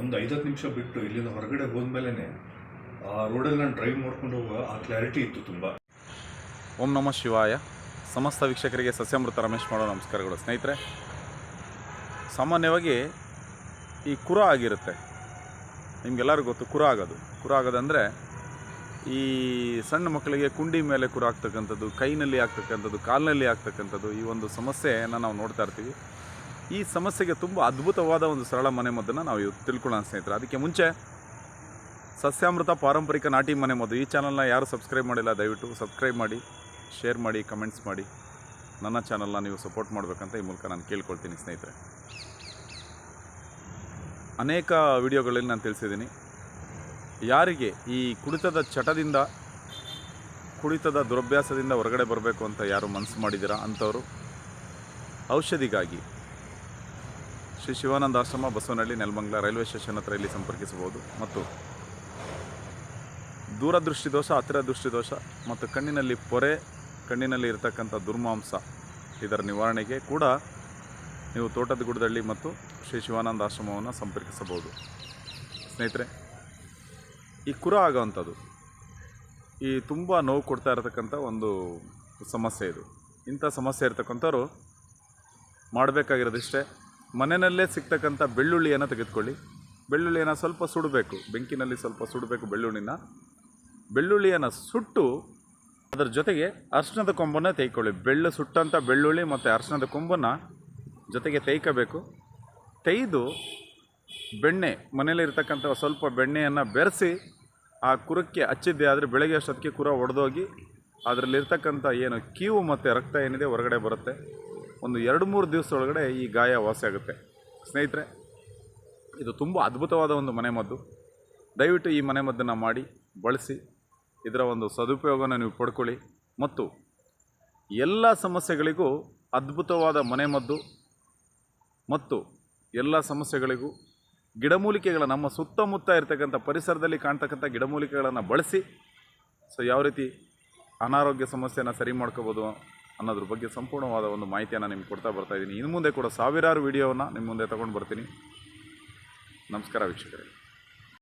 ಒಂದು ಐದತ್ತು ನಿಮಿಷ ಬಿಟ್ಟು ಇಲ್ಲಿಂದ ಹೊರಗಡೆ ಹೋದ್ಮೇಲೆ ಆ ರೋಡಲ್ಲಿ ನಾನು ಡ್ರೈವ್ ಮಾಡ್ಕೊಂಡು ಹೋಗುವ ಆ ಕ್ಲಾರಿಟಿ ಇತ್ತು ತುಂಬ. ಓಂ ನಮಃ ಶಿವಾಯ. ಸಮಸ್ತ ವೀಕ್ಷಕರಿಗೆ ಸಸ್ಯಮೃತ ರಮೇಶ್ ಮಾಡೋ ನಮಸ್ಕಾರಗಳು. ಸ್ನೇಹಿತರೆ, ಸಾಮಾನ್ಯವಾಗಿ ಈ ಕುರ ಆಗಿರುತ್ತೆ. ನಿಮಗೆಲ್ಲರಿಗೂ ಗೊತ್ತು, ಕುರ ಆಗೋದು. ಕುರ ಆಗೋದಂದರೆ ಈ ಸಣ್ಣ ಮಕ್ಕಳಿಗೆ ಕುಂಡಿ ಮೇಲೆ ಕುರ ಆಗ್ತಕ್ಕಂಥದ್ದು, ಕೈನಲ್ಲಿ ಆಗ್ತಕ್ಕಂಥದ್ದು, ಕಾಲಿನಲ್ಲಿ ಆಗ್ತಕ್ಕಂಥದ್ದು ಈ ಒಂದು ಸಮಸ್ಯೆಯನ್ನು ನಾವು ನೋಡ್ತಾ ಇರ್ತೀವಿ. ಈ ಸಮಸ್ಯೆಗೆ ತುಂಬ ಅದ್ಭುತವಾದ ಒಂದು ಸರಳ ಮನೆ ಮದ್ದನ್ನು ನಾವು ಇವತ್ತು ತಿಳ್ಕೊಳ್ಳೋಣ, ಸ್ನೇಹಿತರೆ. ಅದಕ್ಕೆ ಮುಂಚೆ ಸಸ್ಯಾಮೃತ ಪಾರಂಪರಿಕ ನಾಟಿ ಮನೆ ಮದ್ದು. ಈ ಚಾನಲ್ನ ಯಾರು ಸಬ್ಸ್ಕ್ರೈಬ್ ಮಾಡಿಲ್ಲ, ದಯವಿಟ್ಟು ಸಬ್ಸ್ಕ್ರೈಬ್ ಮಾಡಿ, ಶೇರ್ ಮಾಡಿ, ಕಮೆಂಟ್ಸ್ ಮಾಡಿ. ನನ್ನ ಚಾನಲ್ನ ನೀವು ಸಪೋರ್ಟ್ ಮಾಡಬೇಕಂತ ಈ ಮೂಲಕ ನಾನು ಕೇಳ್ಕೊಳ್ತೀನಿ, ಸ್ನೇಹಿತರೆ. ಅನೇಕ ವಿಡಿಯೋಗಳಲ್ಲಿ ನಾನು ತಿಳಿಸಿದ್ದೀನಿ. ಯಾರಿಗೆ ಈ ಕುಡಿತದ ಚಟದಿಂದ, ಕುಡಿತದ ದುರಭ್ಯಾಸದಿಂದ ಹೊರಗಡೆ ಬರಬೇಕು ಅಂತ ಯಾರು ಮನಸ್ಸು ಮಾಡಿದ್ದೀರಾ ಅಂಥವರು, ಔಷಧಿಗಾಗಿ ಶ್ರೀ ಶಿವಾನಂದ ಆಶ್ರಮ ಬಸವನಹಳ್ಳಿ, ನೆಲಮಂಗಲ ರೈಲ್ವೆ ಸ್ಟೇಷನ್ ಹತ್ರ ಇಲ್ಲಿ ಸಂಪರ್ಕಿಸಬಹುದು. ಮತ್ತು ದೂರದೃಷ್ಟಿ ದೋಷ ಹತ್ತಿರ ದೃಷ್ಟಿ ದೋಷ ಮತ್ತು ಕಣ್ಣಿನಲ್ಲಿ ಪೊರೆ, ಕಣ್ಣಿನಲ್ಲಿ ಇರತಕ್ಕಂಥ ದುರ್ಮಾಂಸ ಇದರ ನಿವಾರಣೆಗೆ ಕೂಡ ನೀವು ತೋಟದ ಗುಡದಳ್ಳಿ ಮತ್ತು ಶ್ರೀ ಶಿವಾನಂದ ಆಶ್ರಮವನ್ನು ಸಂಪರ್ಕಿಸಬಹುದು. ಸ್ನೇಹಿತರೆ, ಈ ಕುರ ಆಗೋವಂಥದ್ದು, ಈ ತುಂಬ ನೋವು ಕೊಡ್ತಾ ಇರತಕ್ಕಂಥ ಒಂದು ಸಮಸ್ಯೆ ಇದು. ಇಂಥ ಸಮಸ್ಯೆ ಇರ್ತಕ್ಕಂಥವ್ರು ಮಾಡಬೇಕಾಗಿರೋದಿಷ್ಟೇ. ಮನೆಯಲ್ಲೇ ಸಿಗ್ತಕ್ಕಂಥ ಬೆಳ್ಳುಳ್ಳಿಯನ್ನು ತೆಗೆದುಕೊಳ್ಳಿ. ಬೆಳ್ಳುಳ್ಳಿಯನ್ನು ಸ್ವಲ್ಪ ಸುಡಬೇಕು. ಬೆಂಕಿನಲ್ಲಿ ಸ್ವಲ್ಪ ಸುಡಬೇಕು ಬೆಳ್ಳುಳ್ಳಿನ. ಬೆಳ್ಳುಳ್ಳಿಯನ್ನು ಸುಟ್ಟು ಅದರ ಜೊತೆಗೆ ಅರ್ಶಿಣದ ಕೊಂಬನ್ನು ತೆಯ್ಕೊಳ್ಳಿ. ಬೆಳ್ಳು ಸುಟ್ಟಂಥ ಬೆಳ್ಳುಳ್ಳಿ ಮತ್ತು ಅರ್ಶಿಣದ ಕೊಂಬನ್ನು ಜೊತೆಗೆ ತೆಯ್ಕೋಬೇಕು. ತೆಯ್ದು ಬೆಣ್ಣೆ ಮನೇಲಿರ್ತಕ್ಕಂಥ ಸ್ವಲ್ಪ ಬೆಣ್ಣೆಯನ್ನು ಬೆರೆಸಿ ಆ ಕುರಕ್ಕೆ ಹಚ್ಚಿದ್ದೆ ಆದರೆ ಬೆಳಗ್ಗೆ ಅಷ್ಟೊತ್ತಿಗೆ ಕುರ ಒಡೆದೋಗಿ ಅದರಲ್ಲಿರ್ತಕ್ಕಂಥ ಏನು ಕೀವು ಮತ್ತು ರಕ್ತ ಏನಿದೆ ಹೊರಗಡೆ ಬರುತ್ತೆ. ಒಂದು ಎರಡು ಮೂರು ದಿವಸದೊಳಗಡೆ ಈ ಗಾಯ ವಾಸಿ ಆಗುತ್ತೆ. ಸ್ನೇಹಿತರೆ, ಇದು ತುಂಬ ಅದ್ಭುತವಾದ ಒಂದು ಮನೆಮದ್ದು. ದಯವಿಟ್ಟು ಈ ಮನೆಮದ್ದನ್ನು ಮಾಡಿ, ಬಳಸಿ, ಇದರ ಒಂದು ಸದುಪಯೋಗನ ನೀವು ಪಡ್ಕೊಳ್ಳಿ. ಮತ್ತು ಎಲ್ಲ ಸಮಸ್ಯೆಗಳಿಗೂ ಅದ್ಭುತವಾದ ಮನೆಮದ್ದು ಮತ್ತು ಎಲ್ಲ ಸಮಸ್ಯೆಗಳಿಗೂ ಗಿಡಮೂಲಿಕೆಗಳ ನಮ್ಮ ಸುತ್ತಮುತ್ತ ಇರತಕ್ಕಂಥ ಪರಿಸರದಲ್ಲಿ ಕಾಣ್ತಕ್ಕಂಥ ಗಿಡಮೂಲಿಕೆಗಳನ್ನು ಬಳಸಿ, ಸೊ ಯಾವ ರೀತಿ ಅನಾರೋಗ್ಯ ಸಮಸ್ಯೆನ ಸರಿ ಮಾಡ್ಕೋಬೋದು ಅನ್ನೋದ್ರ ಬಗ್ಗೆ ಸಂಪೂರ್ಣವಾದ ಒಂದು ಮಾಹಿತಿಯನ್ನು ನಿಮ್ಗೆ ಕೊಡ್ತಾ ಬರ್ತಾ ಇದ್ದೀನಿ. ಇನ್ನು ಮುಂದೆ ಕೂಡ ಸಾವಿರಾರು ವಿಡಿಯೋವನ್ನು ನಿಮ್ಮ ಮುಂದೆ ತೊಗೊಂಡು ಬರ್ತೀನಿ. ನಮಸ್ಕಾರ ವೀಕ್ಷಕರೇ.